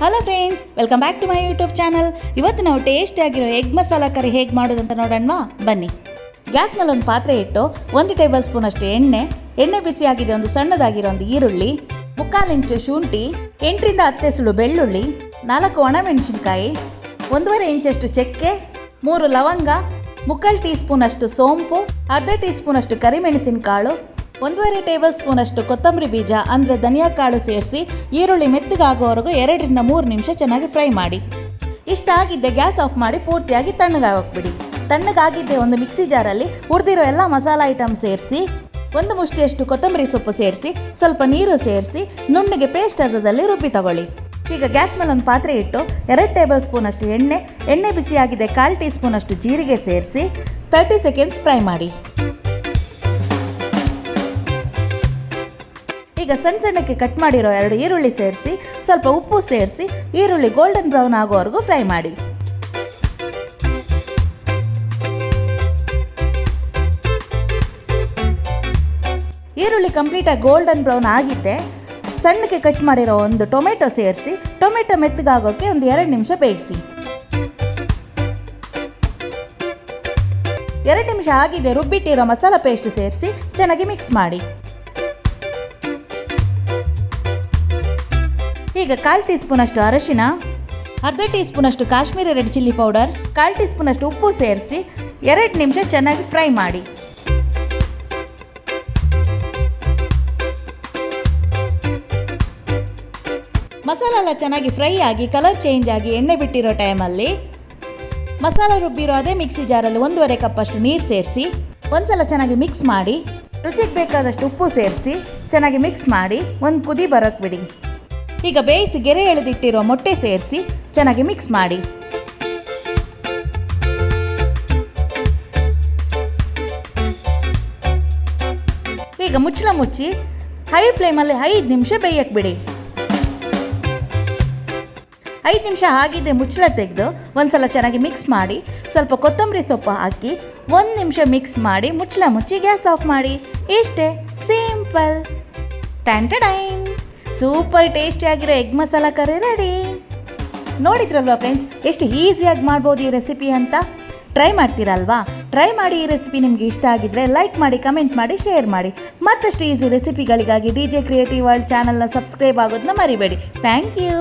Hello friends welcome back to my YouTube channel ಇವತ್ತು ನಾವು ಟೇಸ್ಟಿಯಾಗಿರೋ egg masala ಕರಿ ಹೇಗೆ ಮಾಡೋದಂತ ನೋಡೋಣವಾ? ಬನ್ನಿ. ಗ್ಯಾಸ್ ಮೇಲೆ ಒಂದು ಪಾತ್ರೆ ಇಟ್ಟು ಒಂದು ಟೇಬಲ್ ಸ್ಪೂನ್ ಅಷ್ಟು ಎಣ್ಣೆ. ಎಣ್ಣೆ ಬಿಸಿಯಾಗಿದೆ, ಒಂದು ಸಣ್ಣದಾಗಿರೋ ಒಂದು ಈರುಳ್ಳಿ, ಮುಕ್ಕಾಲು ಇಂಚು ಶುಂಠಿ, ಎಂಟರಿಂದ ಹತ್ತು ಸುಳು ಬೆಳ್ಳುಳ್ಳಿ, ನಾಲ್ಕು ಒಣಮೆಣಸಿನ್ಕಾಯಿ, ಒಂದೂವರೆ ಇಂಚಷ್ಟು ಚಕ್ಕೆ, ಮೂರು ಲವಂಗ, ಮುಕ್ಕಾಲು ಟೀ ಸ್ಪೂನ್ ಅಷ್ಟು ಸೋಂಪು, ಅರ್ಧ ಟೀ ಸ್ಪೂನ್ ಅಷ್ಟು ಕರಿಮೆಣಸಿನಕಾಳು ಒಂದೂವರೆ ಟೇಬಲ್ ಸ್ಪೂನ್ ಅಷ್ಟು ಕೊತ್ತಂಬರಿ ಬೀಜ, ಅಂದರೆ ಧನಿಯಾ ಕಾಳು ಸೇರಿಸಿ ಈರುಳ್ಳಿ ಮೆತ್ತಗಾಗೋವರೆಗೂ ಎರಡರಿಂದ ಮೂರು ನಿಮಿಷ ಚೆನ್ನಾಗಿ ಫ್ರೈ ಮಾಡಿ. ಇಷ್ಟ ಆಗಿದ್ದೆ ಗ್ಯಾಸ್ ಆಫ್ ಮಾಡಿ ಪೂರ್ತಿಯಾಗಿ ತಣ್ಣಗಾಗ್ಬಿಡಿ ತಣ್ಣಗಾಗಿದ್ದೆ ಒಂದು ಮಿಕ್ಸಿ ಜಾರಲ್ಲಿ ಹುರಿದಿರೋ ಎಲ್ಲ ಮಸಾಲ ಐಟಮ್ ಸೇರಿಸಿ, ಒಂದು ಮುಷ್ಟಿಯಷ್ಟು ಕೊತ್ತಂಬರಿ ಸೊಪ್ಪು ಸೇರಿಸಿ, ಸ್ವಲ್ಪ ನೀರು ಸೇರಿಸಿ, ನುಣ್ಣಗೆ ಪೇಸ್ಟ್ ಹದದಲ್ಲಿ ರುಬ್ಬಿ ತಗೊಳ್ಳಿ. ಈಗ ಗ್ಯಾಸ್ ಮೇಲೆ ಒಂದು ಪಾತ್ರೆ ಇಟ್ಟು ಎರಡು ಟೇಬಲ್ ಸ್ಪೂನ್ ಅಷ್ಟು ಎಣ್ಣೆ ಎಣ್ಣೆ ಬಿಸಿಯಾಗಿದೆ ಕಾಲು ಟೀ ಸ್ಪೂನಷ್ಟು ಜೀರಿಗೆ ಸೇರಿಸಿ ತರ್ಟಿ ಸೆಕೆಂಡ್ಸ್ ಫ್ರೈ ಮಾಡಿ. ಈಗ ಸಣ್ಣ ಸಣ್ಣಕ್ಕೆ ಕಟ್ ಮಾಡಿರೋ ಎರಡು ಈರುಳ್ಳಿ ಸೇರಿಸಿ, ಸ್ವಲ್ಪ ಉಪ್ಪು ಸೇರಿಸಿ, ಈರುಳ್ಳಿ ಗೋಲ್ಡನ್ ಬ್ರೌನ್ ಆಗೋವರೆಗೂ ಫ್ರೈ ಮಾಡಿ. ಈರುಳ್ಳಿ ಕಂಪ್ಲೀಟಾಗಿ ಗೋಲ್ಡನ್ ಬ್ರೌನ್ ಆಗಿದ್ದೆ ಸಣ್ಣಕ್ಕೆ ಕಟ್ ಮಾಡಿರೋ ಒಂದು ಟೊಮೆಟೊ ಸೇರಿಸಿ, ಟೊಮೆಟೊ ಮೆತ್ತಗಾಗೋಕ್ಕೆ ಒಂದು ಎರಡು ನಿಮಿಷ ಬೇಯಿಸಿ. ಎರಡು ನಿಮಿಷ ಆಗಿದೆ, ರುಬ್ಬಿಟ್ಟಿರೋ ಮಸಾಲ ಪೇಸ್ಟ್ ಸೇರಿಸಿ, ಚೆನ್ನಾಗಿ ಮಿಕ್ಸ್ ಮಾಡಿ. ಈಗ ಕಾಲು ಟೀ ಸ್ಪೂನಷ್ಟು ಅರಶಿನ, ಅರ್ಧ ಟೀ ಸ್ಪೂನಷ್ಟು ಕಾಶ್ಮೀರಿ ರೆಡ್ ಚಿಲ್ಲಿ ಪೌಡರ್, ಕಾಲು ಟೀ ಸ್ಪೂನಷ್ಟು ಉಪ್ಪು ಸೇರಿಸಿ ಎರಡು ನಿಮಿಷ ಚೆನ್ನಾಗಿ ಫ್ರೈ ಮಾಡಿ. ಮಸಾಲೆಲ್ಲ ಚೆನ್ನಾಗಿ ಫ್ರೈ ಆಗಿ, ಕಲರ್ ಚೇಂಜ್ ಆಗಿ ಎಣ್ಣೆ ಬಿಟ್ಟಿರೋ ಟೈಮಲ್ಲಿ ಮಸಾಲ ರುಬ್ಬಿರೋ ಅದೇ ಮಿಕ್ಸಿ ಜಾರಲ್ಲಿ ಒಂದೂವರೆ ಕಪ್ಪಷ್ಟು ನೀರು ಸೇರಿಸಿ, ಒಂದ್ಸಲ ಚೆನ್ನಾಗಿ ಮಿಕ್ಸ್ ಮಾಡಿ, ರುಚಿಗೆ ಬೇಕಾದಷ್ಟು ಉಪ್ಪು ಸೇರಿಸಿ ಚೆನ್ನಾಗಿ ಮಿಕ್ಸ್ ಮಾಡಿ, ಒಂದು ಕುದಿ ಬರೋಕ್ಕೆ ಬಿಡಿ. ಈಗ ಬೇಯಿಸಿ ಗೆರೆ ಎಳೆದಿಟ್ಟಿರೋ ಮೊಟ್ಟೆ ಸೇರಿಸಿ ಚೆನ್ನಾಗಿ ಮಿಕ್ಸ್ ಮಾಡಿ. ಈಗ ಮುಚ್ಚಳ ಮುಚ್ಚಿ ಹೈ ಫ್ಲೇಮಲ್ಲಿ ಐದು ನಿಮಿಷ ಬೇಯಕ್ಕೆ ಬಿಡಿ. ಐದು ನಿಮಿಷ ಆಗಿದೆ ಮುಚ್ಚಳ ತೆಗೆದು ಒಂದ್ಸಲ ಚೆನ್ನಾಗಿ ಮಿಕ್ಸ್ ಮಾಡಿ, ಸ್ವಲ್ಪ ಕೊತ್ತಂಬರಿ ಸೊಪ್ಪು ಹಾಕಿ ಒಂದು ನಿಮಿಷ ಮಿಕ್ಸ್ ಮಾಡಿ ಮುಚ್ಚಳ ಮುಚ್ಚಿ ಗ್ಯಾಸ್ ಆಫ್ ಮಾಡಿ. ಇಷ್ಟೇ, ಸಿಂಪಲ್ ಟ್ಯಾಂಟ ಟೈಮ್ ಸೂಪರ್ ಟೇಸ್ಟಿಯಾಗಿರೋ ಎಗ್ ಮಸಾಲ ಕರಿ ರೆಡಿ ನೋಡಿದ್ರಲ್ವಾ ಫ್ರೆಂಡ್ಸ್ ಎಷ್ಟು ಈಸಿಯಾಗಿ ಮಾಡ್ಬೋದು ಈ ರೆಸಿಪಿ ಅಂತ? ಟ್ರೈ ಮಾಡ್ತೀರಲ್ವಾ ಟ್ರೈ ಮಾಡಿ ಈ ರೆಸಿಪಿ ನಿಮಗೆ ಇಷ್ಟ ಆಗಿದ್ರೆ ಲೈಕ್ ಮಾಡಿ ಕಮೆಂಟ್ ಮಾಡಿ ಶೇರ್ ಮಾಡಿ. ಮತ್ತಷ್ಟು ಈಸಿ ರೆಸಿಪಿಗಳಿಗಾಗಿ ಡಿ ಜೆ ಕ್ರಿಯೇಟಿವ್ ವರ್ಲ್ಡ್ ಚಾನಲ್ನ ಸಬ್ಸ್ಕ್ರೈಬ್ ಆಗೋದನ್ನ ಮರಿಬೇಡಿ. Thank you